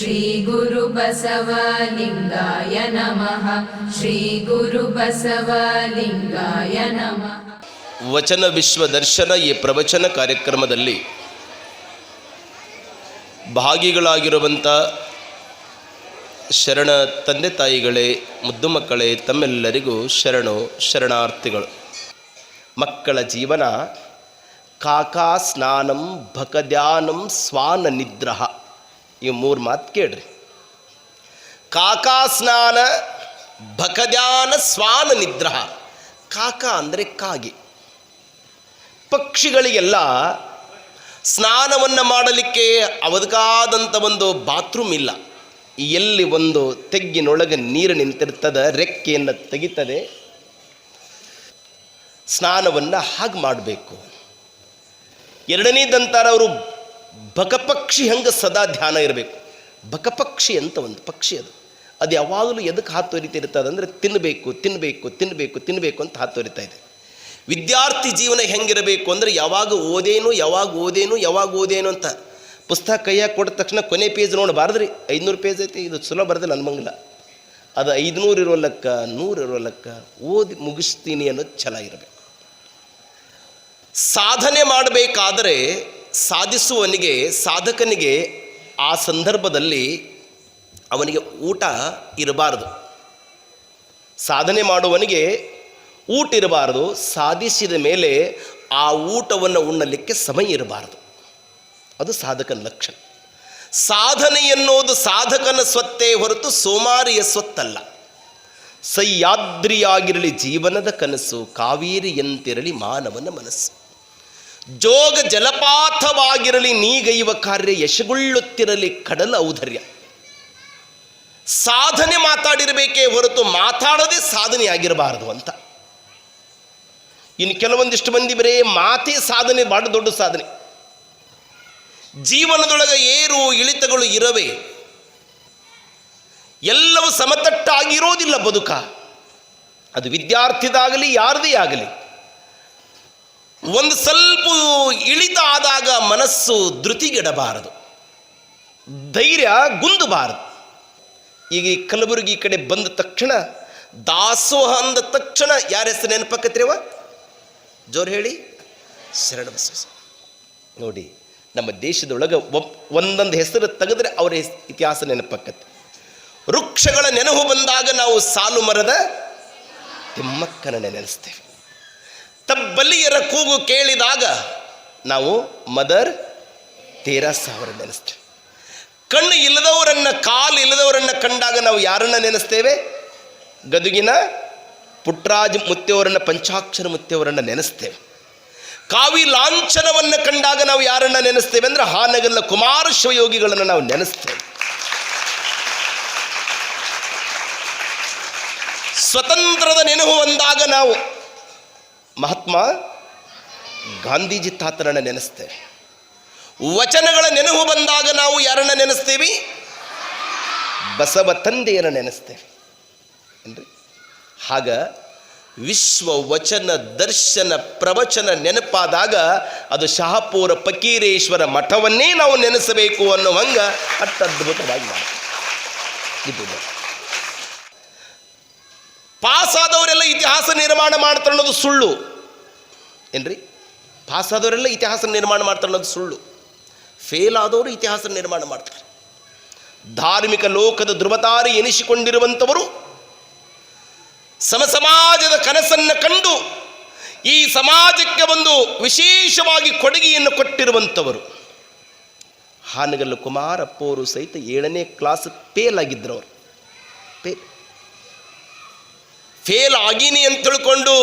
श्रीगुरुबसवलिङ्गाय नमः श्रीगुरुबसवलिङ्गाय नमः ವಚನ ವಿಶ್ವ ದರ್ಶನ ಈ ಪ್ರವಚನ ಕಾರ್ಯಕ್ರಮದಲ್ಲಿ ಭಾಗಿಗಳಾಗಿರುವಂಥ ಶರಣ ತಂದೆ ತಾಯಿಗಳೇ ಮುದ್ದು ಮಕ್ಕಳೇ ತಮ್ಮೆಲ್ಲರಿಗೂ ಶರಣು ಶರಣಾರ್ಥಿಗಳು ಮಕ್ಕಳ ಜೀವನ ಕಾಕಾ ಸ್ನಾನಂ ಭಕದ್ಯಾನಂ ಸ್ವಾನ ನಿದ್ರಹ ಈ ಮೂರು ಮಾತು ಕೇಳ್ರಿ. ಕಾಕಾ ಸ್ನಾನ ಭಕದ್ಯಾನ ಸ್ವಾನ ನಿದ್ರಹ. ಕಾಕ ಅಂದರೆ ಕಾಗೆ. ಪಕ್ಷಿಗಳಿಗೆಲ್ಲ ಸ್ನಾನವನ್ನು ಮಾಡಲಿಕ್ಕೆ ಅವದಕ್ಕಾದಂಥ ಒಂದು ಬಾತ್ರೂಮ್ ಇಲ್ಲ. ಎಲ್ಲಿ ಒಂದು ತೆಗ್ಗಿನೊಳಗೆ ನೀರು ನಿಂತಿರ್ತದ, ರೆಕ್ಕೆಯನ್ನು ತೆಗಿತದೆ. ಸ್ನಾನವನ್ನು ಹಾಗೆ ಮಾಡಬೇಕು. ಎರಡನೇದಂತಾರ ಅವರು ಬಕಪಕ್ಷಿ ಹೆಂಗೆ ಸದಾ ಧ್ಯಾನ ಇರಬೇಕು. ಬಕಪಕ್ಷಿ ಅಂತ ಒಂದು ಪಕ್ಷಿ ಅದು. ಅದು ಯಾವಾಗಲೂ ಎದಕ್ಕೆ ಅಂದರೆ ತಿನ್ನಬೇಕು ತಿನ್ನಬೇಕು ತಿನ್ನಬೇಕು ತಿನ್ನಬೇಕು ಅಂತ ಹಾತೊರಿತಾ ಇದೆ. ವಿದ್ಯಾರ್ಥಿ ಜೀವನ ಹೆಂಗಿರಬೇಕು ಅಂದರೆ ಯಾವಾಗ ಓದೇನು ಯಾವಾಗ ಓದೇನು ಯಾವಾಗ ಓದೇನು ಅಂತ ಪುಸ್ತಕ ಕೈಯಾಗಿ ಕೊಟ್ಟ ತಕ್ಷಣ ಕೊನೆ ಪೇಜ್ ನೋಡಬಾರ್ದ್ರಿ ಐದುನೂರು ಪೇಜ್ ಐತಿ, ಇದು ಚಲೋ ನನ್ನ ಮಂಗಲ. ಅದು ಐದುನೂರು ಇರೋ ಲೆಕ್ಕ, ನೂರು ಇರೋ ಲೆಕ್ಕ, ಓದಿ ಮುಗಿಸ್ತೀನಿ ಅನ್ನೋದು ಛಲ ಇರಬೇಕು. ಸಾಧನೆ ಮಾಡಬೇಕಾದರೆ ಸಾಧಿಸುವವನಿಗೆ, ಸಾಧಕನಿಗೆ ಆ ಸಂದರ್ಭದಲ್ಲಿ ಅವನಿಗೆ ಊಟ ಇರಬಾರದು. ಸಾಧನೆ ಮಾಡುವವನಿಗೆ ಊಟ ಇರಬಾರದು. ಸಾಧಿಸಿದ ಮೇಲೆ ಆ ಊಟವನ್ನು ಉಣ್ಣಲಿಕ್ಕೆ ಸಮಯ ಇರಬಾರದು. ಅದು ಸಾಧಕನ ಲಕ್ಷಣ. ಸಾಧನೆ ಎನ್ನುವುದು ಸಾಧಕನ ಸ್ವತ್ತೇ ಹೊರತು ಸೋಮಾರಿಯ ಸ್ವತ್ತಲ್ಲ. ಸಹ್ಯಾದ್ರಿಯಾಗಿರಲಿ ಜೀವನದ ಕನಸು ಕಾವೇರಿಯಂತಿರಲಿ ಮಾನವನ ಮನಸ್ಸು. ಜೋಗ ಜಲಪಾತವಾಗಿರಲಿ ನೀಗೈವ ಕಾರ್ಯ ಯಶಗೊಳ್ಳುತ್ತಿರಲಿ, ಕಡಲ ಔದರ್ಯ ಸಾಧನೆ ಮಾತಾಡಿರಬೇಕೇ ಹೊರತು ಮಾತಾಡದೆ ಸಾಧನೆ ಆಗಿರಬಾರದು ಅಂತ. ಇನ್ನು ಕೆಲವೊಂದಿಷ್ಟು ಮಂದಿ ಬರೇ ಮಾತೇ ಸಾಧನೆ ಭಾಳ ದೊಡ್ಡ ಸಾಧನೆ. ಜೀವನದೊಳಗೆ ಏರು ಇಳಿತಗಳು ಇರವೆ. ಎಲ್ಲವೂ ಸಮತಟ್ಟಾಗಿರೋದಿಲ್ಲ ಬದುಕ. ಅದು ವಿದ್ಯಾರ್ಥಿದಾಗಲಿ, ಯಾರದೇ ಆಗಲಿ. ಒಂದು ಸ್ವಲ್ಪ ಇಳಿತ ಆದಾಗ ಮನಸ್ಸು ಧೃತಿಗೆಡಬಾರದು. ಧೈರ್ಯ ಗುಂದಬಾರದು. ಈಗ ಈ ಕಲಬುರಗಿ ಕಡೆ ಬಂದ ತಕ್ಷಣ, ದಾಸೋಹ ಅಂದ ತಕ್ಷಣ ಯಾರ ಹೆಸರು ನೆನಪಕ್ಕತ್ರಿವ ಜೋರು ಹೇಳಿ. ಶರಣ ಬಸವ ನೋಡಿ, ನಮ್ಮ ದೇಶದೊಳಗೆ ಒಂದೊಂದು ಹೆಸರು ತೆಗೆದ್ರೆ ಅವರ ಇತಿಹಾಸ ನೆನಪಾಕತ್ತೆ. ವೃಕ್ಷಗಳ ನೆನಹು ಬಂದಾಗ ನಾವು ಸಾಲು ಮರದ ತಿಮ್ಮಕ್ಕನ ನೆನೆಸ್ತೇವೆ. ತಬ್ಬಲಿಯರ ಕೂಗು ಕೇಳಿದಾಗ ನಾವು ಮದರ್ ತೇರಾ ಸಾವಿರ ನೆನೆಸ್ತೇವೆ. ಕಣ್ಣು ಇಲ್ಲದವರನ್ನ, ಕಾಲು ಇಲ್ಲದವರನ್ನ ಕಂಡಾಗ ನಾವು ಯಾರನ್ನ ನೆನೆಸ್ತೇವೆ? ಗದುಗಿನ ಪುಟ್ರಾಜ್ ಮುತ್ತೆಯವರನ್ನ, ಪಂಚಾಕ್ಷರ ಮುತ್ತೆಯವರನ್ನ ನೆನೆಸ್ತೇವೆ. ಕಾವಿ ಲಾಂಛನವನ್ನು ಕಂಡಾಗ ನಾವು ಯಾರನ್ನ ನೆನೆಸ್ತೇವೆ ಅಂದ್ರೆ ಹಾನಗಲ್ಲ ಕುಮಾರ ಶಿವಯೋಗಿಗಳನ್ನು ನಾವು ನೆನೆಸ್ತೇವೆ. ಸ್ವತಂತ್ರದ ನೆನಹು ಬಂದಾಗ ನಾವು ಮಹಾತ್ಮ ಗಾಂಧೀಜಿ ತಾತರನ್ನ ನೆನೆಸ್ತೆ. ವಚನಗಳ ನೆನಹು ಬಂದಾಗ ನಾವು ಯಾರನ್ನ ನೆನೆಸ್ತೇವಿ? ಬಸವ ತಂದೆಯನ್ನು ನೆನೆಸ್ತೇವೆ ಏನ್ರಿ? ಹಾಗ ವಿಶ್ವ ವಚನ ದರ್ಶನ ಪ್ರವಚನ ನೆನಪಾದಾಗ ಅದು ಶಹಾಪೂರ ಪಕೀರೇಶ್ವರ ಮಠವನ್ನೇ ನಾವು ನೆನೆಸಬೇಕು ಅನ್ನೋ ಹಂಗ ಅಟ್ಟ ಅದ್ಭುತವಾಗಿ ಮಾಡಿ ಇದು. ಪಾಸ್ ಆದವರೆಲ್ಲ ಇತಿಹಾಸ ನಿರ್ಮಾಣ ಮಾಡ್ತಾರೆ ಅನ್ನೋದು ಸುಳ್ಳು. ಏನ್ರಿ? ಪಾಸ್ ಆದವರೆಲ್ಲ ಇತಿಹಾಸ ನಿರ್ಮಾಣ ಮಾಡ್ತಾರೆ ಅನ್ನೋದು ಸುಳ್ಳು. ಫೇಲ್ ಆದವರು ಇತಿಹಾಸ ನಿರ್ಮಾಣ ಮಾಡ್ತಾರೆ. ಧಾರ್ಮಿಕ ಲೋಕದ ಧ್ರುವತಾರಿ ಎನಿಸಿಕೊಂಡಿರುವಂಥವರು ಸಮಸಮಾಜದ ಕನಸನ್ನು ಕಂಡು ಈ ಸಮಾಜಕ್ಕೆ ಒಂದು ವಿಶೇಷವಾಗಿ ಕೊಡುಗೆಯನ್ನು ಕೊಟ್ಟಿರುವಂಥವರು. ಹಾನಗಲ್ಲು ಕುಮಾರಪ್ಪವರು ಸಹಿತ ಏಳನೇ ಕ್ಲಾಸ್ ಫೇಲ್ ಆಗಿದ್ದರು ಅವರು ಫೇಲ್ ಫೇಲ್ ಆಗೀನಿ ಅಂತ ತಿಳ್ಕೊಂಡು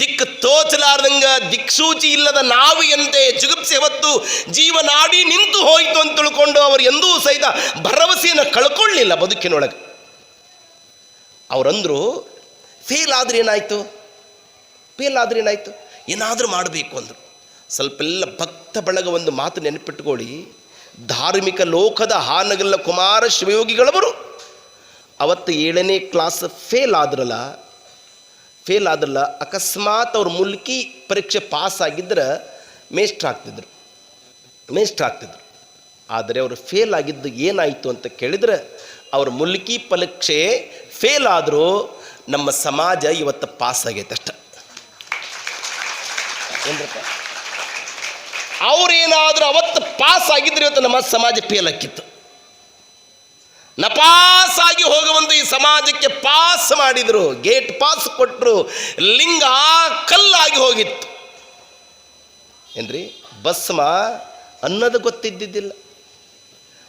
ದಿಕ್ಕು ತೋಚಲಾರ್ದಂಗ ದಿಕ್ಸೂಚಿ ಇಲ್ಲದ ನಾವು ಎಂತೆ ಜುಗುಪ್ಸೆ ಹೊತ್ತು ಜೀವನಾಡಿ ನಿಂತು ಹೋಯಿತು ಅಂತ ತಿಳ್ಕೊಂಡು ಅವರು ಎಂದೂ ಸಹಿತ ಭರವಸೆಯನ್ನು ಕಳ್ಕೊಳ್ಳಿಲ್ಲ ಬದುಕಿನೊಳಗೆ. ಅವರಂದ್ರು, ಫೇಲ್ ಆದ್ರೆ ಏನಾಯಿತು? ಫೇಲ್ ಆದ್ರೆ ಏನಾಯಿತು? ಏನಾದರೂ ಮಾಡಬೇಕು ಅಂದರು. ಸ್ವಲ್ಪ ಎಲ್ಲ ಭಕ್ತ ಬಳಗ ಒಂದು ಮಾತು ನೆನಪಿಟ್ಟುಕೊಳ್ಳಿ ಧಾರ್ಮಿಕ ಲೋಕದ ಹಾನಗಲ್ಲ ಕುಮಾರ ಶಿವಯೋಗಿಗಳವರು. ಅವತ್ತು ಏಳನೇ ಕ್ಲಾಸ್ ಫೇಲ್ ಆದ್ರಲ್ಲ ಫೇಲ್ ಆದ್ರಲ್ಲ, ಅಕಸ್ಮಾತ್ ಅವ್ರ ಮುಲ್ಕಿ ಪರೀಕ್ಷೆ ಪಾಸ್ ಆಗಿದ್ರೆ ಮೇಷ್ಟ್ರ್ ಆಗ್ತಿದ್ರು. ಮೇಷ್ಟ್ರ್ ಆಗ್ತಿದ್ರು. ಆದರೆ ಅವರು ಫೇಲ್ ಆಗಿದ್ದು ಏನಾಯಿತು ಅಂತ ಕೇಳಿದರೆ, ಅವ್ರ ಮುಲ್ಕಿ ಪರೀಕ್ಷೆ ಫೇಲ್ ಆದರೂ ನಮ್ಮ ಸಮಾಜ ಇವತ್ತು ಪಾಸ್ ಆಗೈತೆ ಅಷ್ಟ. ಅವ್ರೇನಾದರೂ ಅವತ್ತು ಪಾಸ್ ಆಗಿದ್ರೆ ಇವತ್ತು ನಮ್ಮ ಸಮಾಜ ಫೇಲ್ ಆಕ್ಕಿತ್ತು ನಪಾಸ್ ಹೋಗುವಂತೆ ಹೋಗುವಂತ ಈ ಸಮಾಜಕ್ಕೆ ಪಾಸ್ ಮಾಡಿದರು ಗೇಟ್ ಪಾಸ್ ಕೊಟ್ಟರು ಲಿಂಗ ಕಲ್ಲಾಗಿ ಹೋಗಿತ್ತು. ಏನ್ರಿ? ಭಸ್ಮ ಅನ್ನೋದು ಗೊತ್ತಿದ್ದಿದ್ದಿಲ್ಲ.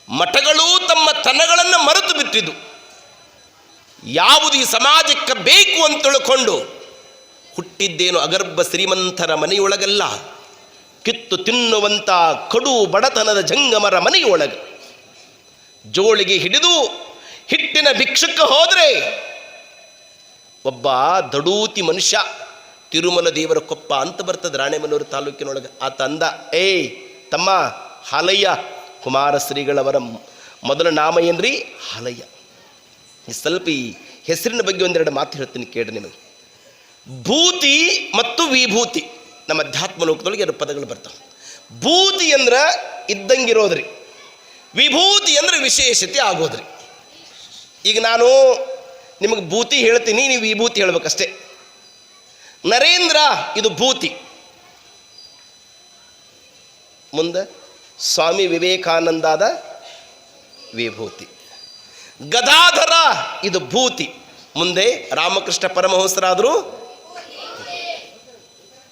ಮಠಗಳು ತಮ್ಮ ತನಗಳನ್ನು ಮರೆತು ಬಿಟ್ಟಿದ್ದು. ಯಾವುದು ಈ ಸಮಾಜಕ್ಕೆ ಬೇಕು ಅಂತ ತಿಳ್ಕೊಂಡು ಹುಟ್ಟಿದ್ದೇನು ಅಗರ್ಭ ಶ್ರೀಮಂತರ ಮನೆಯೊಳಗಲ್ಲ. ಕಿತ್ತು ತಿನ್ನುವಂಥ ಕಡು ಬಡತನದ ಜಂಗಮರ ಮನೆಯೊಳಗೆ. ಜೋಳಿಗೆ ಹಿಡಿದು ಹಿಟ್ಟಿನ ಭಿಕ್ಷಕ್ಕೆ ಹೋದರೆ ಒಬ್ಬ ದಡೂತಿ ಮನುಷ್ಯ ತಿರುಮಲ ದೇವರ ಕೊಪ್ಪ ಅಂತ ಬರ್ತದೆ ರಾಣೆಮನೂರು ತಾಲೂಕಿನೊಳಗೆ. ಆ ತಂದ, ಏಯ್, ತಮ್ಮ ಹಾಲಯ್ಯ ಕುಮಾರ ಶ್ರೀಗಳವರ ಮೊದಲ ನಾಮ ಏನ್ರಿ? ಹಾಲಯ್ಯ. ಸ್ವಲ್ಪ ಈ ಹೆಸರಿನ ಬಗ್ಗೆ ಒಂದೆರಡು ಮಾತು ಹೇಳ್ತೀನಿ ಕೇಳಿ ನಿಮಗೆ. ಭೂತಿ ಮತ್ತು ವಿಭೂತಿ. ನಮ್ಮ ಅಧ್ಯಾತ್ಮ ಲೋಕದೊಳಗೆ ಎರಡು ಪದಗಳು ಬರ್ತಾವೆ. ಭೂತಿ ಅಂದ್ರೆ ಇದ್ದಂಗಿರೋದ್ರಿ. ವಿಭೂತಿ ಅಂದರೆ ವಿಶೇಷತೆ ಆಗೋದ್ರಿ. ಈಗ ನಾನು ನಿಮಗೆ ಭೂತಿ ಹೇಳ್ತೀನಿ, ನೀವು ವಿಭೂತಿ ಹೇಳ್ಬೇಕಷ್ಟೇ. ನರೇಂದ್ರ, ಇದು ಭೂತಿ. ಮುಂದೆ ಸ್ವಾಮಿ ವಿವೇಕಾನಂದಾದ ವಿಭೂತಿ. ಗದಾಧರ, ಇದು ಭೂತಿ. ಮುಂದೆ ರಾಮಕೃಷ್ಣ ಪರಮಹಂಸರಾದರು.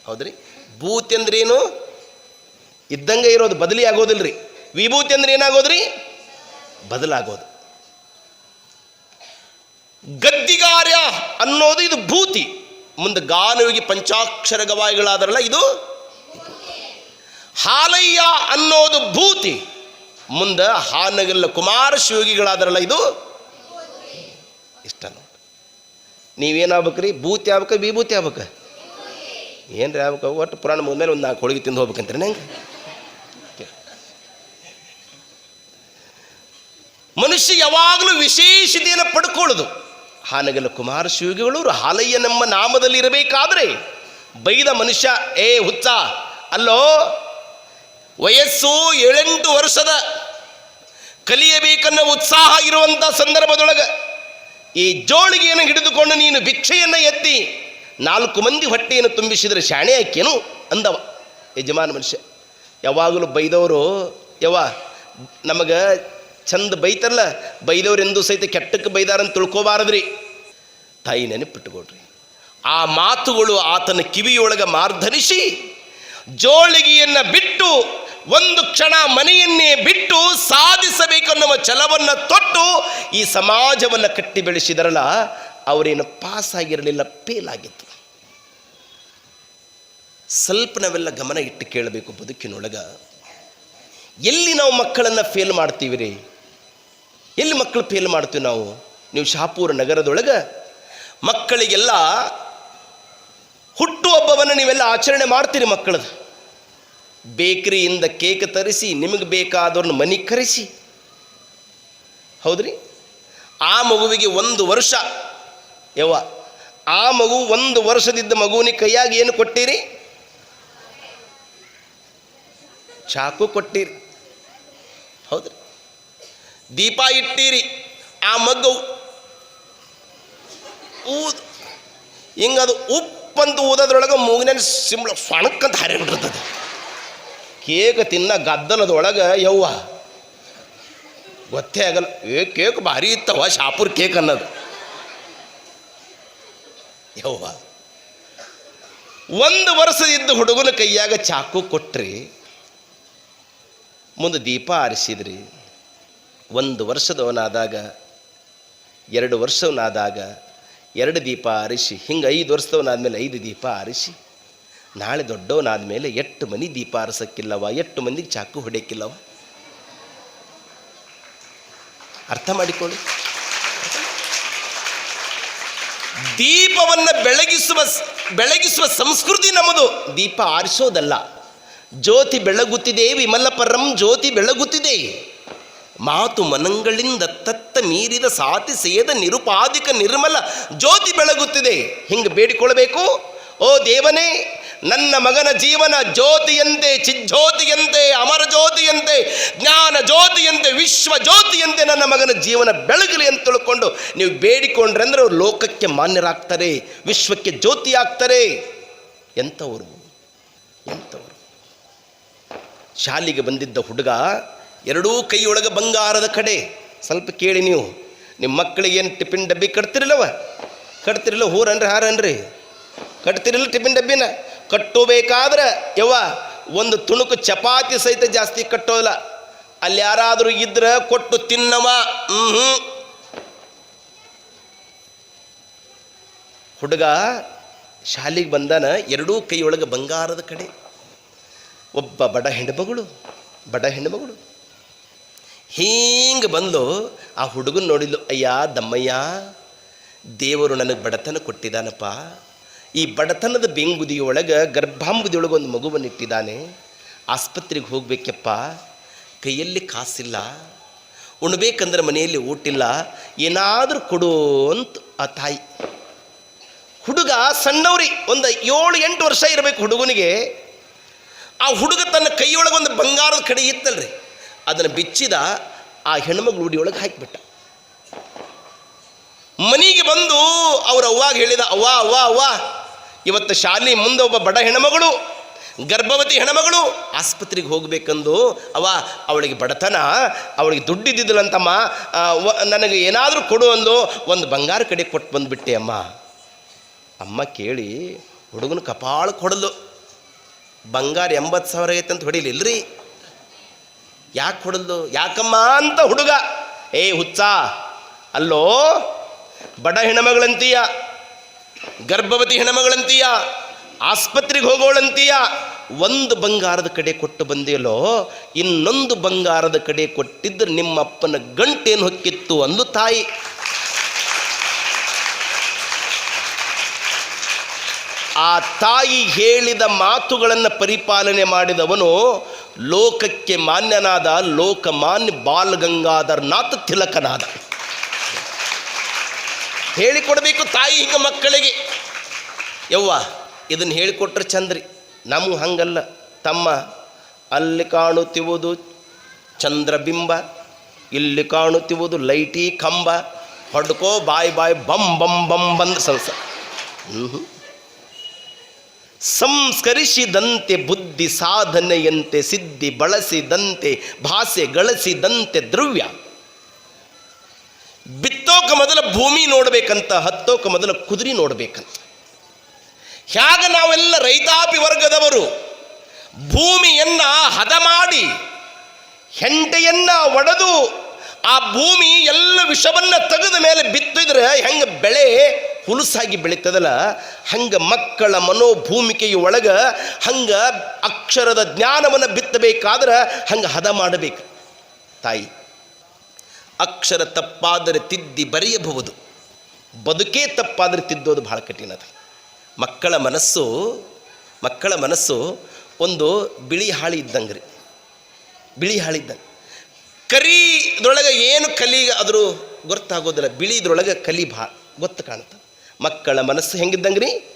ಹೌದ್ರಿ? ಭೂತಿ ಅಂದ್ರೇನು? ಇದ್ದಂಗೆ ಇರೋದು ಬದಲಿ ಆಗೋದಿಲ್ರಿ. ವಿಭೂತಿ ಅಂದ್ರೆ ಏನಾಗೋದ್ರಿ? ಬದಲಾಗೋದು. ಗದ್ದಿಗಾರ್ಯ ಅನ್ನೋದು ಇದು ಭೂತಿ. ಮುಂದೆ ಗಾನವಿಗೆ ಪಂಚಾಕ್ಷರ ಗವಾಯಿಗಳಾದರಲ್ಲ ಇದು? ಹಾಲಯ್ಯ ಅನ್ನೋದು ಭೂತಿ. ಮುಂದೆ ಹಾನಗಲ್ಲ ಕುಮಾರ ಶಿವಗಿಗಳಾದರಲ್ಲ ಇದು? ಇಷ್ಟ ನೋಡಿ. ನೀವೇನಾಗ್ಬೇಕ್ರಿ? ಭೂತಿ ಆಗ್ಬೇಕ, ವಿಭೂತಿ ಆಗ್ಬೇಕ? ಏನ್ರಿ ಆಗ್ಬೇಕು? ಒಟ್ಟು ಪುರಾಣ ಮುಂದೆ ಒಂದು ನಾಲ್ಕು ಹೋಳಿಗೆ ತಿಂದು ಹೋಗ್ಬೇಕಂತ್ರಿ ನಂಗೆ ಮನುಷ್ಯ ಯಾವಾಗಲೂ ವಿಶೇಷತೆಯನ್ನು ಪಡ್ಕೊಳ್ಳೋದು. ಹಾನಗಲ ಕುಮಾರ ಶಿವಗಿಗಳು ಹಾಲಯ್ಯ ನಮ್ಮ ನಾಮದಲ್ಲಿ ಇರಬೇಕಾದ್ರೆ ಬೈದ ಮನುಷ್ಯ, ಏ ಹುಚ್ಚ, ಅಲ್ಲೋ, ವಯಸ್ಸು ಏಳೆಂಟು ವರ್ಷದ, ಕಲಿಯಬೇಕನ್ನೋ ಉತ್ಸಾಹ ಇರುವಂಥ ಸಂದರ್ಭದೊಳಗೆ ಈ ಜೋಳಿಗೆಯನ್ನು ಹಿಡಿದುಕೊಂಡು ನೀನು ಭಿಕ್ಷೆಯನ್ನು ಎತ್ತಿ ನಾಲ್ಕು ಮಂದಿ ಹೊಟ್ಟೆಯನ್ನು ತುಂಬಿಸಿದರೆ ಶಾಣೆ ಆಕೇನು ಅಂದವ. ಯಜಮಾನ ಮನುಷ್ಯ, ಯಾವಾಗಲೂ ಬೈದವರು ಯವ ನಮಗೆ ಚಂದ ಬೈತಾರಲ್ಲ ಬೈದವ್ರೆಂದು ಸಹಿತ ಕೆಟ್ಟಕ್ಕೆ ಬೈದಾರಂತ ತಿಳ್ಕೊಬಾರದ್ರಿ. ತಾಯಿ ನೆನಪಿಟ್ಟುಕೊಡ್ರಿ ಆ ಮಾತುಗಳು ಆತನ ಕಿವಿಯೊಳಗೆ ಮಾರ್ಧನಿಸಿ, ಜೋಳಿಗೆಯನ್ನು ಬಿಟ್ಟು, ಒಂದು ಕ್ಷಣ ಮನೆಯನ್ನೇ ಬಿಟ್ಟು ಸಾಧಿಸಬೇಕನ್ನುವ ಛಲವನ್ನು ತೊಟ್ಟು ಈ ಸಮಾಜವನ್ನು ಕಟ್ಟಿ ಬೆಳೆಸಿದರಲ್ಲ, ಅವರೇನು ಪಾಸ್ ಆಗಿರಲಿಲ್ಲ ಫೇಲ್ ಆಗಿತ್ತು. ಸ್ವಲ್ಪ ನಾವೆಲ್ಲ ಗಮನ ಇಟ್ಟು ಕೇಳಬೇಕು ಬದುಕಿನೊಳಗೆ. ಎಲ್ಲಿ ನಾವು ಮಕ್ಕಳನ್ನು ಫೇಲ್ ಮಾಡ್ತೀವಿ ರೀ? ಎಲ್ಲಿ ಮಕ್ಕಳು ಫೇಲ್ ಮಾಡ್ತೀವಿ ನಾವು? ನೀವು ಶಾಪೂರ್ ನಗರದೊಳಗೆ ಮಕ್ಕಳಿಗೆಲ್ಲ ಹುಟ್ಟುಹಬ್ಬವನ್ನು ನೀವೆಲ್ಲ ಆಚರಣೆ ಮಾಡ್ತೀರಿ ಮಕ್ಕಳದು. ಬೇಕರಿಯಿಂದ ಕೇಕ್ ತರಿಸಿ, ನಿಮಗೆ ಬೇಕಾದವ್ರನ್ನ ಮನೆಗೆ ಕರೆಸಿ. ಹೌದ್ರಿ? ಆ ಮಗುವಿಗೆ ಒಂದು ವರ್ಷ. ಯವ್ವ, ಆ ಮಗು ಒಂದು ವರ್ಷದಿದ್ದ ಮಗುವಿನ ಕೈಯಾಗಿ ಏನು ಕೊಟ್ಟಿರಿ? ಚಾಕು ಕೊಟ್ಟಿರಿ. ಹೌದ್ರಿ? ದೀಪ ಇಟ್ಟಿರಿ. ಆ ಮಗ್ಗು ಊದ್ ಹಿಂಗದು ಉಪ್ಪಂತ ಊದೋದ್ರೊಳಗೆ ಮೂಗಿನ ಸಿಂಬಳ ಸೊಣಕ್ಕಂತ ಹರಿಬಿಟ್ಟಿರ್ತದೆ ಕೇಕ್ ತಿನ್ನ ಗದ್ದಲದೊಳಗೆ ಯವ್ವ. ಗೊತ್ತೇ ಆಗಲ್ಲ. ಏ, ಕೇಕ್ ಭಾರಿ ಇತ್ತವ ಶಾಪುರ್ ಕೇಕ್ ಅನ್ನೋದು. ಯವ್ವ. ಒಂದು ವರ್ಷ ಇದ್ದ ಹುಡುಗನ ಕೈಯಾಗ ಚಾಕು ಕೊಟ್ರಿ, ಮುಂದೆ ದೀಪ ಆರಿಸಿದ್ರಿ. ಒಂದು ವರ್ಷದವನಾದಾಗ, ಎರಡು ವರ್ಷವನಾದಾಗ, ಎರಡು ದೀಪ ಆರಿಸಿ ಹಿಂಗೆ ಐದು ವರ್ಷದವನಾದ್ಮೇಲೆ ಐದು ದೀಪ ಆರಿಸಿ ನಾಳೆ ದೊಡ್ಡವನಾದ ಮೇಲೆ ಎಷ್ಟು ಮನಿ ದೀಪ ಆರಿಸಕ್ಕಿಲ್ಲವ ಎಷ್ಟು ಮಂದಿಗೆ ಚಾಕು ಹೊಡೆಯಕ್ಕಿಲ್ಲವ? ಅರ್ಥ ಮಾಡಿಕೊಳ್ಳಿ. ದೀಪವನ್ನು ಬೆಳಗಿಸುವ ಬೆಳಗಿಸುವ ಸಂಸ್ಕೃತಿ ನಮ್ಮದು. ದೀಪ ಆರಿಸೋದಲ್ಲ. ಜ್ಯೋತಿ ಬೆಳಗುತ್ತಿದೆ ವಿಮಲ ಪರಂ ಜ್ಯೋತಿ ಬೆಳಗುತ್ತಿದೆ. ಮಾತು ಮನಂಗಳಿಂದ ತತ್ತ ಮೀರಿದ ಸಾತಿ ಸೇದ ನಿರುಪಾದಿಕ ನಿರ್ಮಲ ಜ್ಯೋತಿ ಬೆಳಗುತ್ತಿದೆ. ಹಿಂಗೆ ಬೇಡಿಕೊಳ್ಳಬೇಕು? ಓ ದೇವನೇ, ನನ್ನ ಮಗನ ಜೀವನ ಜ್ಯೋತಿಯಂತೆ, ಚಿಜ್ಯೋತಿಯಂತೆ ಅಮರ ಜ್ಯೋತಿಯಂತೆ ಜ್ಞಾನ ಜ್ಯೋತಿಯಂತೆ ವಿಶ್ವ ಜ್ಯೋತಿಯಂತೆ ನನ್ನ ಮಗನ ಜೀವನ ಬೆಳಗಲಿ ಅಂತ ತಿಳ್ಕೊಂಡು ನೀವು ಬೇಡಿಕೊಂಡ್ರೆ ಅಂದ್ರೆ ಅವರು ಲೋಕಕ್ಕೆ ಮಾನ್ಯರಾಗ್ತಾರೆ, ವಿಶ್ವಕ್ಕೆ ಜ್ಯೋತಿ ಆಗ್ತಾರೆ ಎಂಥವರು? ಎಂಥವರು? ಶಾಲೆಗೆ ಬಂದಿದ್ದ ಹುಡುಗ ಎರಡೂ ಕೈಯೊಳಗೆ ಬಂಗಾರದ ಕಡೆ. ಸ್ವಲ್ಪ ಕೇಳಿ ನೀವು, ನಿಮ್ಮ ಮಕ್ಕಳಿಗೆ ಏನು ಟಿಫಿನ್ ಡಬ್ಬಿ ಕಟ್ತಿರಲ್ಲವ ಕಟ್ತಿರಲ್ಲ ಹೂರನ್ರಿ, ಹಾರನ್ರಿ? ಕಟ್ತಿರಲ್ಲ ಟಿಫಿನ್ ಡಬ್ಬಿನ? ಕಟ್ಟಬೇಕಾದ್ರೆ ಯವ್ವ, ಒಂದು ತುಣುಕು ಚಪಾತಿ ಸಹಿತ ಜಾಸ್ತಿ ಕಟ್ಟೋದಿಲ್ಲ. ಅಲ್ಲಿ ಯಾರಾದರೂ ಇದ್ರೆ ಕೊಟ್ಟು ತಿನ್ನವ. ಹ್ಞೂ ಹುಡುಗ ಶಾಲೆಗೆ ಬಂದಾನ, ಎರಡೂ ಕೈಯೊಳಗೆ ಬಂಗಾರದ ಕಡೆ. ಒಬ್ಬ ಬಡ ಹೆಣ್ಮಗಳು ಬಡ ಹೆಣ್ಮಗಳು ಹಿಂಗೆ ಬಂದು ಆ ಹುಡುಗನ ನೋಡಿದ್ಲು, ಅಯ್ಯ ದಮ್ಮಯ್ಯ, ದೇವರು ನನಗೆ ಬಡತನ ಕೊಟ್ಟಿದ್ದಾನಪ್ಪ ಈ ಬಡತನದ ಬೆಂಗುದಿಯೊಳಗೆ ಗರ್ಭಾಂಬುದಿಯೊಳಗೆ ಒಂದು ಮಗುವನ್ನು ಇಟ್ಟಿದ್ದಾನೆ. ಆಸ್ಪತ್ರೆಗೆ ಹೋಗಬೇಕಪ್ಪ. ಕೈಯಲ್ಲಿ ಕಾಸಿಲ್ಲ. ಉಣ್ಬೇಕಂದ್ರೆ ಮನೆಯಲ್ಲಿ ಊಟಿಲ್ಲ. ಏನಾದರೂ ಕೊಡು ಅಂತ ಆ ತಾಯಿ. ಹುಡುಗ ಸಣ್ಣವ್ರಿ, ಒಂದು ಏಳು, ಎಂಟು ವರ್ಷ ಇರಬೇಕು ಹುಡುಗನಿಗೆ. ಆ ಹುಡುಗ ತನ್ನ ಕೈಯೊಳಗೆ ಒಂದು ಬಂಗಾರದ ಕಡೆ ಇತ್ತಲ್ರಿ. ಅದನ್ನು ಬಿಚ್ಚಿದ ಆ ಹೆಣ್ಮಗಳು ಉಡಿಯೊಳಗೆ ಹಾಕಿಬಿಟ್ಟ. ಮನೆಗೆ ಬಂದು ಅವ್ರ ಅವ್ವಾಗ ಹೇಳಿದ, ಅವ್ವ ಅವ್ವ ಅವ್ವ, ಇವತ್ತು ಶಾಲೆ ಮುಂದೆ ಒಬ್ಬ ಬಡ ಹೆಣ್ಮಗಳು, ಗರ್ಭವತಿ ಹೆಣ್ಮಗಳು ಆಸ್ಪತ್ರೆಗೆ ಹೋಗಬೇಕೆಂದು ಅವ ಅವಳಿಗೆ ಬಡತನ, ಅವಳಿಗೆ ದುಡ್ಡಿದ್ದಿದ್ದಲಂತಮ್ಮ ನನಗೆ ಏನಾದರೂ ಕೊಡು ಅಂದು ಒಂದು ಬಂಗಾರ ಕಡೆ ಕೊಟ್ಟು ಬಂದುಬಿಟ್ಟೆ ಅಮ್ಮ. ಅಮ್ಮ ಕೇಳಿ, ಹುಡುಗನ ಕಪಾಳ ಕೊಡಲು. ಬಂಗಾರ ಎಂಬತ್ತು ಸಾವಿರ ಐತೆ ಅಂತ ಹೊಡಿಲಿಲ್ರಿ ಯಾಕೆ ಹೊಡೆದು ಯಾಕಮ್ಮ ಅಂತ ಹುಡುಗ. ಏ ಹುಚ್ಚ, ಅಲ್ಲೋ, ಬಡ ಹೆಣ್ಮಗಳಂತೀಯ, ಗರ್ಭವತಿ ಹೆಣ್ಮಗಳಂತೀಯ, ಆಸ್ಪತ್ರೆಗೆ ಹೋಗೋಳಂತೀಯ, ಒಂದು ಬಂಗಾರದ ಕಡೆ ಕೊಟ್ಟು ಬಂದಿಯಲ್ಲೋ, ಇನ್ನೊಂದು ಬಂಗಾರದ ಕಡೆ ಕೊಟ್ಟಿದ್ರೆ ನಿಮ್ಮಪ್ಪನ ಗಂಟೇನು ಹೊಕ್ಕಿತ್ತು ಅಂದು ತಾಯಿ. ಆ ತಾಯಿ ಹೇಳಿದ ಮಾತುಗಳನ್ನು ಪರಿಪಾಲನೆ ಮಾಡಿದವನು ಲೋಕಕ್ಕೆ ಮಾನ್ಯನಾದ ಲೋಕಮಾನ್ಯ ಬಾಲ್ ಗಂಗಾಧರನಾಥ ತಿಲಕನಾದ. ಹೇಳಿಕೊಡಬೇಕು ತಾಯಿ ಹಿಂಗೆ ಮಕ್ಕಳಿಗೆ. ಯವ್ವ ಇದನ್ನು ಹೇಳಿಕೊಟ್ರೆ ಚಂದ್ರಿ. ನಮಗೆ ಹಂಗಲ್ಲ. ತಮ್ಮ ಅಲ್ಲಿ ಕಾಣುತ್ತಿರುವುದು ಚಂದ್ರಬಿಂಬ, ಇಲ್ಲಿ ಕಾಣುತ್ತಿರುವುದು ಲೈಟಿ ಕಂಬ. ಹೊಡ್ಕೋ ಬಾಯ್ ಬಾಯ್ ಬಂ ಬಂ ಬಂ ಬಂದ ಸಂಸ ಹ್ಞೂ ಸಂಸ್ಕರಿಸಿದಂತೆ ಬುದ್ಧಿ ಸಾಧನೆಯಂತೆ ಸಿದ್ಧಿ ಬಳಸಿದಂತೆ ಭಾಷೆ ಗಳಿಸಿದಂತೆ ದ್ರವ್ಯ. ಬಿತ್ತೋಕ ಮೊದಲ ಭೂಮಿ ನೋಡಬೇಕಂತ, ಹತ್ತೋಕ ಮೊದಲ ಕುದುರೆ ನೋಡಬೇಕಂತ. ಹ್ಯಾಗ ನಾವೆಲ್ಲ ರೈತಾಪಿ ವರ್ಗದವರು, ಭೂಮಿಯನ್ನ ಹದ ಮಾಡಿ, ಹೆಂಟೆಯನ್ನ ಒಡೆದು, ಆ ಭೂಮಿ ಎಲ್ಲ ವಿಷವನ್ನು ತೆಗೆದ ಮೇಲೆ ಬಿತ್ತಿದ್ರೆ ಹೆಂಗೆ ಬೆಳೆ ಹುಲುಸಾಗಿ ಬೆಳೀತದಲ್ಲ, ಹಂಗೆ ಮಕ್ಕಳ ಮನೋಭೂಮಿಕೆಯ ಒಳಗೆ ಹಂಗೆ ಅಕ್ಷರದ ಜ್ಞಾನವನ್ನು ಬಿತ್ತಬೇಕಾದ್ರೆ ಹಂಗೆ ಹದ ಮಾಡಬೇಕು. ತಾಯಿ, ಅಕ್ಷರ ತಪ್ಪಾದರೆ ತಿದ್ದಿ ಬರೆಯಬಹುದು. ಬದುಕೇ ತಪ್ಪಾದರೆ ತಿದ್ದೋದು ಭಾಳ ಕಠಿಣ ಮಕ್ಕಳ ಮನಸ್ಸು ಮಕ್ಕಳ ಮನಸ್ಸು ಒಂದು ಬಿಳಿ ಹಾಳಿ ಇದ್ದಂಗೆ ರೀ ಬಿಳಿ ಹಾಳಿ ಇದ್ದಂಗೆ. ಕರಿದ್ರೊಳಗೆ ಏನು ಕಲಿ ಆದರೂ ಗೊತ್ತಾಗೋದಿಲ್ಲ. ಬಿಳಿದ್ರೊಳಗೆ ಕಲಿ ಭಾಳ ಗೊತ್ತು ಕಾಣುತ್ತೆ. ಮಕ್ಕಳ ಮನಸ್ಸು ಹೆಂಗಿದ್ದಂಗೆ ರೀ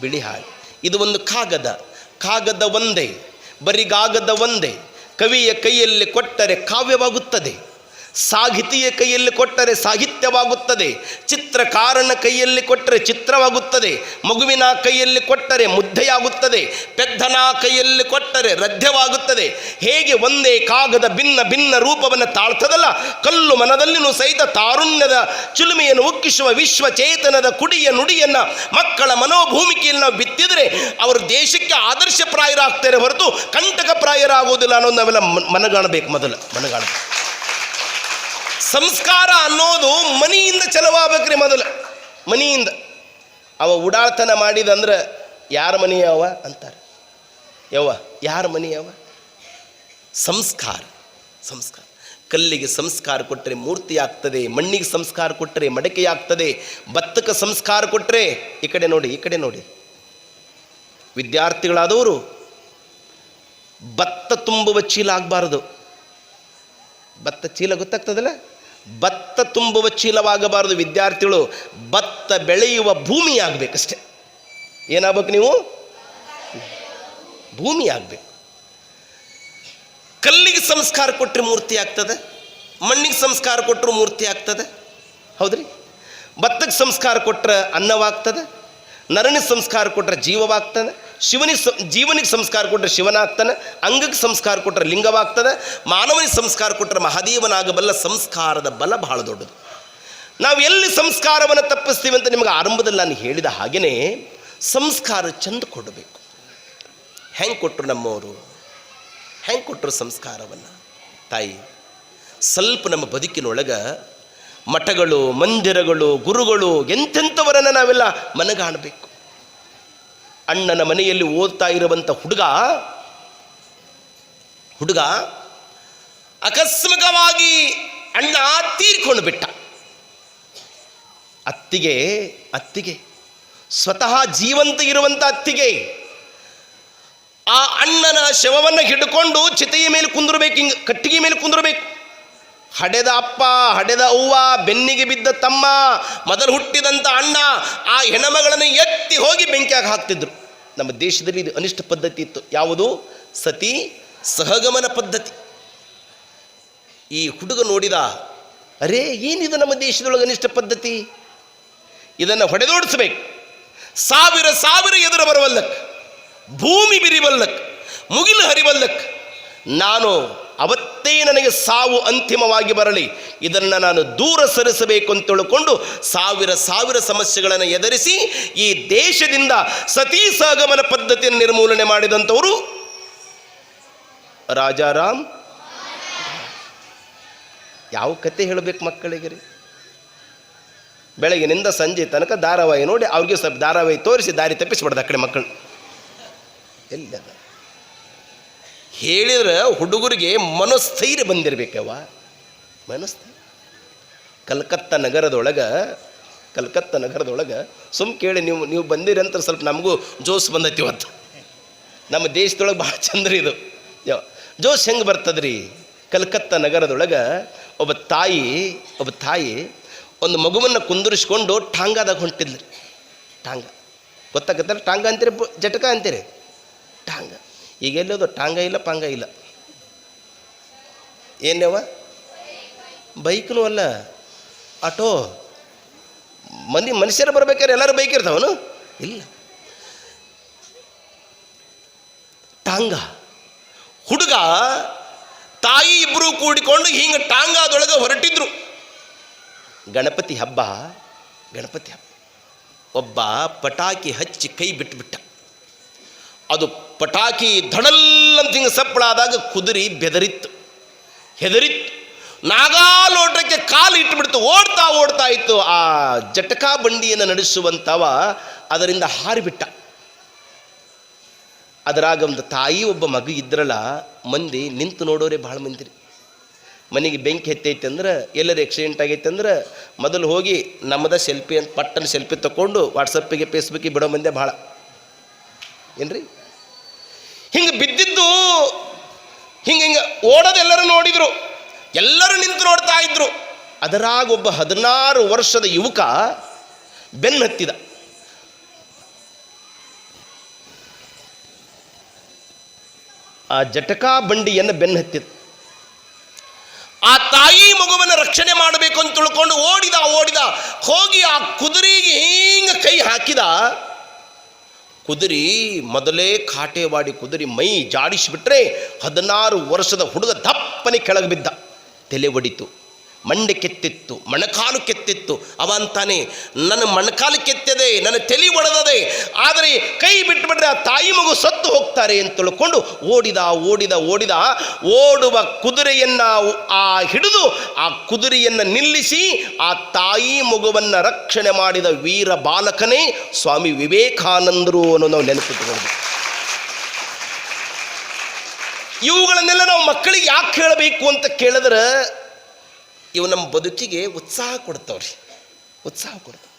ಬಿಳಿ ಹಾಳು ಇದು ಒಂದು ಕಾಗದ. ಕಾಗದ ಒಂದೇ, ಬರಿಗಾಗದ ಒಂದೇ, ಕವಿಯ ಕೈಯಲ್ಲಿ ಕೊಟ್ಟರೆ ಕಾವ್ಯವಾಗುತ್ತದೆ. ಸಾಹಿತಿಯ ಕೈಯಲ್ಲಿ ಕೊಟ್ಟರೆ ಸಾಹಿತ್ಯವಾಗುತ್ತದೆ, ಚಿತ್ರಕಾರನ ಕೈಯಲ್ಲಿ ಕೊಟ್ಟರೆ ಚಿತ್ರವಾಗುತ್ತದೆ, ಮಗುವಿನ ಕೈಯಲ್ಲಿ ಕೊಟ್ಟರೆ ಮುದ್ದೆಯಾಗುತ್ತದೆ, ಪೆದ್ದನ ಕೈಯಲ್ಲಿ ಕೊಟ್ಟರೆ ರದ್ಯವಾಗುತ್ತದೆ. ಹೇಗೆ ಒಂದೇ ಕಾಗದ ಭಿನ್ನ ಭಿನ್ನ ರೂಪವನ್ನು ತಾಳ್ತದಲ್ಲ, ಕಲ್ಲು ಮನದಲ್ಲಿನೂ ಸಹಿತ ತಾರುಣ್ಯದ ಚಿಲುಮೆಯನ್ನು ಉಕ್ಕಿಸುವ ವಿಶ್ವ ಚೇತನದ ಕುಡಿಯ ನುಡಿಯನ್ನು ಮಕ್ಕಳ ಮನೋಭೂಮಿಕೆಯನ್ನು ನಾವು ಬಿತ್ತಿದರೆ ಅವರು ದೇಶಕ್ಕೆ ಆದರ್ಶ ಆದರ್ಶಪ್ರಾಯರಾಗ್ತಾರೆ ಹೊರತು ಕಂಟಕಪ್ರಾಯರಾಗುವುದಿಲ್ಲ ಅನ್ನೋದು ನಾವೆಲ್ಲ ಮನಗಾಣಬೇಕು ಮೊದಲು, ಮನಗಾಣಬೇಕು. ಸಂಸ್ಕಾರ ಅನ್ನೋದು ಮನಿಯಿಂದ ಚಲವಾಗಬೇಕ್ರಿ ಮೊದಲು. ಮನಿಯಿಂದ. ಅವ ಉಡಾಳ್ತನ ಮಾಡಿದಂದ್ರೆ ಯಾರ ಮನಿ ಅವ ಅಂತಾರೆ. ಯವ್ವ, ಯಾರ ಮನಿ ಅವ? ಸಂಸ್ಕಾರ ಸಂಸ್ಕಾರ. ಕಲ್ಲಿಗೆ ಸಂಸ್ಕಾರ ಕೊಟ್ಟರೆ ಮೂರ್ತಿ ಆಗ್ತದೆ, ಮಣ್ಣಿಗೆ ಸಂಸ್ಕಾರ ಕೊಟ್ಟರೆ ಮಡಕೆ ಆಗ್ತದೆ ಭತ್ತಕ್ಕೆ ಸಂಸ್ಕಾರ ಕೊಟ್ಟರೆ ಈ ಕಡೆ ನೋಡಿ, ಈ ಕಡೆ ನೋಡಿ. ವಿದ್ಯಾರ್ಥಿಗಳಾದವರು ಭತ್ತ ತುಂಬುವ ಚೀಲ ಆಗಬಾರದು. ಭತ್ತ ಚೀಲ ಗೊತ್ತಾಗ್ತದಲ್ಲ? ಭತ್ತ ತುಂಬುವ ಚೀಲವಾಗಬಾರದು ವಿದ್ಯಾರ್ಥಿಗಳು. ಭತ್ತ ಬೆಳೆಯುವ ಭೂಮಿ ಆಗಬೇಕಷ್ಟೆ ಏನಾಗಬೇಕು ನೀವು? ಭೂಮಿ ಆಗಬೇಕು ಕಲ್ಲಿಗೆ ಸಂಸ್ಕಾರ ಕೊಟ್ಟರೆ ಮೂರ್ತಿ ಆಗ್ತದೆ, ಮಣ್ಣಿಗೆ ಸಂಸ್ಕಾರ ಕೊಟ್ಟರು ಮೂರ್ತಿ ಆಗ್ತದೆ. ಹೌದ್ರಿ? ಭತ್ತಕ್ಕೆ ಸಂಸ್ಕಾರ ಕೊಟ್ಟರೆ ಅನ್ನವಾಗ್ತದೆ, ನರನಿಗೆ ಸಂಸ್ಕಾರ ಕೊಟ್ಟರೆ ಜೀವವಾಗ್ತಾನೆ ಶಿವನಿಗೆ ಜೀವನಿಗೆ ಸಂಸ್ಕಾರ ಕೊಟ್ಟರೆ ಶಿವನಾಗ್ತಾನೆ, ಅಂಗಕ್ಕೆ ಸಂಸ್ಕಾರ ಕೊಟ್ಟರೆ ಲಿಂಗವಾಗ್ತದೆ, ಮಾನವನಿಗೆ ಸಂಸ್ಕಾರ ಕೊಟ್ಟರೆ ಮಹಾದೇವನಾಗಬಲ್ಲ ಸಂಸ್ಕಾರದ ಬಲ ಬಹಳ ದೊಡ್ಡದು. ನಾವು ಎಲ್ಲಿ ಸಂಸ್ಕಾರವನ್ನು ತಪ್ಪಿಸ್ತೀವಿ ಅಂತ ನಿಮಗೆ ಆರಂಭದಲ್ಲಿ ನಾನು ಹೇಳಿದ ಹಾಗೆಯೇ ಸಂಸ್ಕಾರ ಚಂದ ಕೊಡಬೇಕು. ಹೆಂಗೆ ಕೊಟ್ಟರು ನಮ್ಮವರು? ಹೆಂಗೆ ಕೊಟ್ಟರು ಸಂಸ್ಕಾರವನ್ನು? ತಾಯಿ, ಸ್ವಲ್ಪ ನಮ್ಮ ಬದುಕಿನೊಳಗೆ ಮಠಗಳು, ಮಂದಿರಗಳು, ಗುರುಗಳು ಎಂತೆಂಥವರನ್ನು ನಾವೆಲ್ಲ ಮನಗಾಣಬೇಕು. ಅಣ್ಣನ ಮನೆಯಲ್ಲಿ ಓದ್ತಾ ಇರುವಂಥ ಹುಡುಗ ಹುಡುಗ ಆಕಸ್ಮಿಕವಾಗಿ ಅಣ್ಣ ತೀರ್ಕೊಂಡು ಬಿಟ್ಟ. ಅತ್ತಿಗೆ ಅತ್ತಿಗೆ, ಸ್ವತಃ ಜೀವಂತ ಇರುವಂಥ ಅತ್ತಿಗೆ ಆ ಅಣ್ಣನ ಶವವನ್ನು ಹಿಡ್ಕೊಂಡು ಚಿತೆಯ ಮೇಲೆ ಕುಂದಿರ್ಬೇಕು, ಹಿಂಗೆ ಕಟ್ಟಿಗೆ ಮೇಲೆ ಕುಂದಿರ್ಬೇಕು. ಹಡೆದ ಅಪ್ಪ, ಹಡೆದ ಅವ್ವ, ಬೆನ್ನಿಗೆ ಬಿದ್ದ ತಮ್ಮ, ಮೊದಲು ಹುಟ್ಟಿದಂಥ ಅಣ್ಣ ಆ ಹೆಣಮಗಳನ್ನು ಎತ್ತಿ ಹೋಗಿ ಬೆಂಕಿಯಾಗಿ ಹಾಕ್ತಿದ್ರು. ನಮ್ಮ ದೇಶದಲ್ಲಿ ಇದು ಅನಿಷ್ಟ ಪದ್ಧತಿ ಇತ್ತು. ಯಾವುದು? ಸತಿ ಸಹಗಮನ ಪದ್ಧತಿ. ಈ ಹುಡುಗ ನೋಡಿದ, ಅರೇ, ಏನಿದು ನಮ್ಮ ದೇಶದೊಳಗೆ ಅನಿಷ್ಟ ಪದ್ಧತಿ? ಇದನ್ನು ಹೊಡೆದೋಡಿಸ್ಬೇಕು. ಸಾವಿರ ಸಾವಿರ ಎದುರು ಬರವಲ್ಲಕ್. ಭೂಮಿ ಬಿರಿವಲ್ಲಕ್. ಮುಗಿಲು ಹರಿವಲ್ಲಕ್. ನಾನು ಅವತ್ತೇ ನನಗೆ ಸಾವು ಅಂತಿಮವಾಗಿ ಬರಲಿ. ಇದನ್ನು ನಾನು ದೂರ ಸರಿಸಬೇಕು ಅಂತ ತಿಳ್ಕೊಂಡು ಸಾವಿರ ಸಾವಿರ ಸಮಸ್ಯೆಗಳನ್ನು ಎದುರಿಸಿ ಈ ದೇಶದಿಂದ ಸತೀ ಸಹಗಮನ ಪದ್ಧತಿಯನ್ನು ನಿರ್ಮೂಲನೆ ಮಾಡಿದಂಥವರು ರಾಜಾರಾಮ್ ಯಾವ ಕತೆ ಹೇಳಬೇಕು ಮಕ್ಕಳಿಗೆ ರೀ? ಬೆಳಗಿನಿಂದ ಸಂಜೆ ತನಕ ಧಾರಾವಾಹಿ ನೋಡಿ ಅವ್ರಿಗೆ ಸ್ವಲ್ಪ ಧಾರಾವಾಹಿ ತೋರಿಸಿ ದಾರಿ ತಪ್ಪಿಸ್ಬಿಡ್ದು ಆ ಕಡೆ ಮಕ್ಕಳು. ಎಲ್ಲಿ ಅದ ಹೇಳಿದ್ರೆ ಹುಡುಗರಿಗೆ ಮನಸ್ಥೈರ್ಯ ಬಂದಿರಬೇಕವ ಮನಸ್ಥೈರ್ಯ. ಕಲ್ಕತ್ತಾ ನಗರದೊಳಗೆ ಕಲ್ಕತ್ತಾ ನಗರದೊಳಗೆ ಸುಮ್ ಕೇಳಿ ನೀವು ನೀವು ಬಂದಿರಿ ಅಂತ ಸ್ವಲ್ಪ ನಮಗೂ ಜೋಸ್ ಬಂದೈತಿ ಇವತ್ತು. ನಮ್ಮ ದೇಶದೊಳಗೆ ಭಾಳ ಚಂದ್ರಿ ಇದು. ಜೋಶ್ ಹೆಂಗೆ ಬರ್ತದ್ರಿ? ಕಲ್ಕತ್ತಾ ನಗರದೊಳಗೆ ಒಬ್ಬ ತಾಯಿ ಒಬ್ಬ ತಾಯಿ ಒಂದು ಮಗುವನ್ನು ಕುಂದಿರಿಸ್ಕೊಂಡು ಟಾಂಗಾದಾಗ ಹೊಂಟಿದ್ಲು. ಟಾಂಗ. ಗೊತ್ತಾಗತ್ತಲ್ಲ? ಟಾಂಗ ಅಂತೀರಿ ಜಟಕ ಅಂತೀರಿ? ಟಾಂಗ. ಈಗ ಎಲ್ಲೋದು ಟಾಂಗ ಇಲ್ಲ, ಪಾಂಗ ಇಲ್ಲ. ಏನೇವ ಬೈಕ್ನೂ ಅಲ್ಲ. ಆಟೋ. ಮಂದಿ ಮನುಷ್ಯರು ಬರ್ಬೇಕಾದ್ರೆ ಎಲ್ಲರೂ ಬೈಕ್ ಇರ್ತಾವನು ಇಲ್ಲ. ಟಾಂಗ. ಹುಡುಗ, ತಾಯಿ ಇಬ್ಬರು ಕೂಡಿಕೊಂಡು ಹಿಂಗೆ ಟಾಂಗಾದೊಳಗೆ ಹೊರಟಿದ್ರು. ಗಣಪತಿ ಹಬ್ಬ ಗಣಪತಿ ಹಬ್ಬ. ಒಬ್ಬ ಪಟಾಕಿ ಹಚ್ಚಿ ಕೈ ಬಿಟ್ಟುಬಿಟ್ಟ ಅದು ಪಟಾಕಿ ಧಡಲ್ಲಂತ ಹಿಂಗೆ ಸಪ್ಪಳಾದಾಗ ಕುದುರಿ ಬೆದರಿತ್ತು. ಹೆದರಿತ್ತು. ನಾಗಾಲೋಟಕ್ಕೆ ಕಾಲು ಇಟ್ಟುಬಿಡ್ತು ಓಡ್ತಾ ಓಡ್ತಾ ಇತ್ತು. ಆ ಜಟಕಾ ಬಂಡಿಯನ್ನು ನಡೆಸುವಂಥವ ಅದರಿಂದ ಹಾರಿಬಿಟ್ಟ. ಅದರಾಗ ಒಂದು ತಾಯಿ ಒಬ್ಬ ಮಗು ಇದ್ರಲ್ಲ, ಮಂದಿ ನಿಂತು ನೋಡೋರೆ ಭಾಳ ಮಂದಿರಿ ಮನೆಗೆ ಬೆಂಕಿ ಹೆತ್ತೈತೆ ಅಂದ್ರೆ ಎಲ್ಲರೂ ಆಕ್ಸಿಡೆಂಟ್ ಆಗೈತೆ ಅಂದ್ರೆ, ಮೊದಲು ಹೋಗಿ ನಮ್ಮದ ಸೆಲ್ಫಿ ಅಂತ ಪಟ್ಟನ ಸೆಲ್ಫಿ ತಗೊಂಡು ವಾಟ್ಸಪ್ಪಿಗೆ ಫೇಸ್ಬುಕ್ಕಿಗೆ ಬಿಡೋ ಮಂದಿ ಭಾಳ. ಏನ್ರಿ? ಹಿಂಗೆ ಬಿದ್ದಿದ್ದು ಹಿಂಗೆ ಹಿಂಗೆ ಓಡೋದೆಲ್ಲರೂ ನೋಡಿದರು. ಎಲ್ಲರೂ ನಿಂತು ನೋಡ್ತಾ ಇದ್ರು. ಅದರಾಗ ಒಬ್ಬ ಹದಿನಾರು ವರ್ಷದ ಯುವಕ ಬೆನ್ನು ಹತ್ತಿದ. ಆ ಜಟಕಾ ಬಂಡಿಯನ್ನು ಬೆನ್ನು ಹತ್ತಿದ. ಆ ತಾಯಿ ಮಗುವನ್ನು ರಕ್ಷಣೆ ಮಾಡಬೇಕು ಅಂತ ತಿಳ್ಕೊಂಡು ಓಡಿದ ಓಡಿದ ಹೋಗಿ ಆ ಕುದುರೆಗೆ ಹಿಂಗೆ ಕೈ ಹಾಕಿದ. ಕುದುರೆ ಮೊದಲೇ ಕಾಟೇವಾಡಿ ಕುದುರಿ ಮೈ ಜಾಡಿಸಿಬಿಟ್ರೆ ಹದಿನಾರು ವರ್ಷದ ಹುಡುಗ ದಪ್ಪನೆ ಕೆಳಗೆ ಬಿದ್ದ. ತಲೆ ಒಡಿತು. ಮಂಡೆ ಕೆತ್ತಿತ್ತು, ಮೊಣಕಾಲು ಕೆತ್ತಿತ್ತು. ಅವ ಅಂತಾನೆ ನನ್ನ ಮೊಣಕಾಲು ಕೆತ್ತದೆ, ನನ್ನ ತಲೆ ಒಡೆದದೆ. ಆದರೆ ಕೈ ಬಿಟ್ಟುಬಿಟ್ರೆ ಆ ತಾಯಿ ಮಗು ಸತ್ತು ಹೋಗ್ತಾರೆ ಅಂತ ತಿಳ್ಕೊಂಡು ಓಡಿದ ಓಡಿದ ಓಡಿದ, ಓಡುವ ಕುದುರೆಯನ್ನು ಆ ಹಿಡಿದು ಆ ಕುದುರೆಯನ್ನು ನಿಲ್ಲಿಸಿ ಆ ತಾಯಿ ಮಗುವನ್ನು ರಕ್ಷಣೆ ಮಾಡಿದ ವೀರ ಬಾಲಕನೇ ಸ್ವಾಮಿ ವಿವೇಕಾನಂದರು ಅನ್ನೋ ನಾವು ನೆನಪಿಟ್ಟುಕೊಂಡು ಇವುಗಳನ್ನೆಲ್ಲ ನಾವು ಮಕ್ಕಳಿಗೆ ಯಾಕೆ ಹೇಳಬೇಕು ಅಂತ ಕೇಳಿದ್ರೆ ಇವು ನಮ್ಮ ಬದುಕಿಗೆ ಉತ್ಸಾಹ ಕೊಡ್ತಾವ್ರಿ. ಉತ್ಸಾಹ ಕೊಡ್ತಾವೆ.